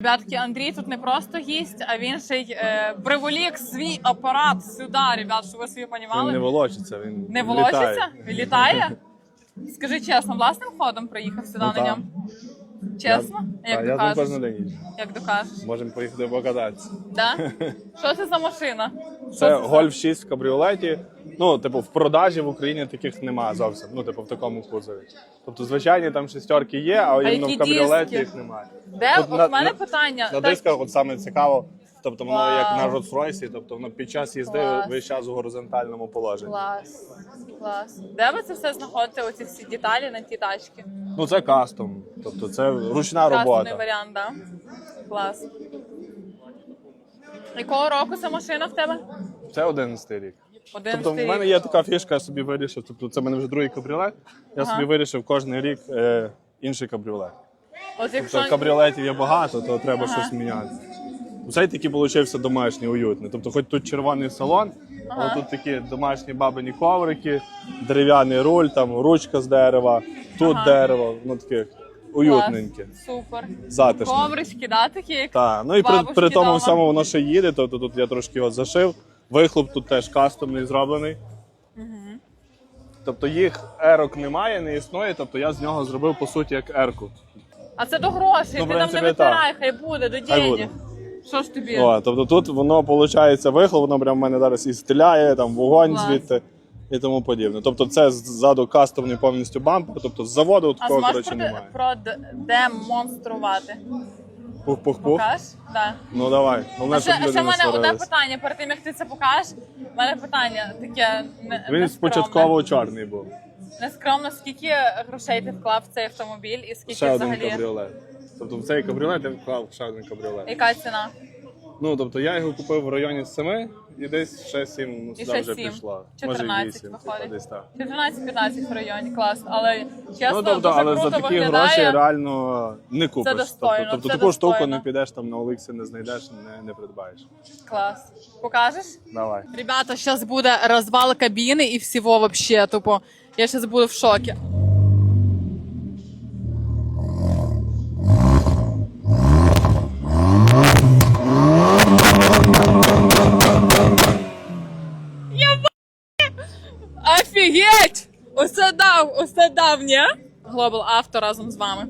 Ребятки, Андрій тут не просто гість, а він ще й е, приволік свій апарат сюди, ребят, щоб ви собі Він не волочиться, він Не літає. волочиться? Літає? Скажи чесно, власним ходом приїхав сюди Ну, на так. ньому? Чесно? Я, Як я там докажеш? кожен день їжджу. Як докажеш? Можемо поїхати покататися. Да? Що це за машина? Це Golf 6 в кабріолеті. Ну, типу, в продажі в Україні таких немає зовсім. Ну, типу, в такому кузові. Тобто, звичайні там шестерки є, а, іменно які в кабріолеті диски? їх немає. Де? Тут От на- в мене на- питання. На Так, дисках, от саме цікаво, тобто воно Вау. як на Rolls-Royce, тобто воно під час їзди Клас. весь час у горизонтальному положенні. Клас. Клас. Де ви це все знаходите, оці всі деталі на ті тачки? Ну це кастом, тобто це ручна Красний робота. варіант, да? Клас. Якого року ця машина в тебе? Це 11 рік. Один Тобто в мене є така фішка, я собі вирішив. Тобто це в мене вже другий кабріолет. Я Ага. собі вирішив кожен рік е, інший кабріолет. От якщо... Тобто кабріолетів є багато, то треба Ага. щось міняти. Цей такий получився домашній, уютний. Тобто, хоч тут червоний салон, але тут такі домашні бабині коврики, дерев'яний руль, там ручка з дерева, тут Ага. дерево, ну таке уютненьке, Супер. затишне. Коврички, да, такі? Так, ну і при, при тому всьому воно ще їде, тобто тут я трошки його зашив. Вихлоп тут теж кастомний зроблений. Тобто їх ерок немає, не існує, тобто я з нього зробив по суті як ерку. А це до грошей, Ну, ти там не витирай, хай буде, до буде. Що ж тобі? О, тобто тут воно виходить вихлоп, воно прямо в мене зараз і стріляє, там вогонь Клас. звідти і тому подібне. Тобто це ззаду кастомний повністю бампер, тобто з заводу такого коротше немає. продемонструвати? Пух-пух-пух. Покаж? Да. Ну давай. Головне, А ще, щоб а люди ще в не мене одне сварились. питання перед тим, як ти це покажеш. У мене питання таке не, Він нескромне. спочатково чорний був. Нескромно, скільки грошей ти вклав в цей автомобіль і скільки Ще один взагалі? кабріолет. Тобто в цей кабріолет я вклав ще один кабріолет. Яка ціна? Ну, тобто я його купив в районі 7 і десь ще 7 ну, сюди ще вже 7. пішло. 14 Може 8, виходить. десь так. 14-15 в районі, клас. Але чесно, Ну, тобто, дуже але круто за такі виглядає. гроші реально не купиш. достойно, тобто, тобто це таку штуку достойно. не підеш там на Олексі, не знайдеш, не, не придбаєш. Клас. Покажеш? Давай. Ребята, сейчас буде розвал кабіни і всього вообще, тупо. Я сейчас буду в шокі. Офігеть! Оце дав, оце давнє. Global Авто разом з вами.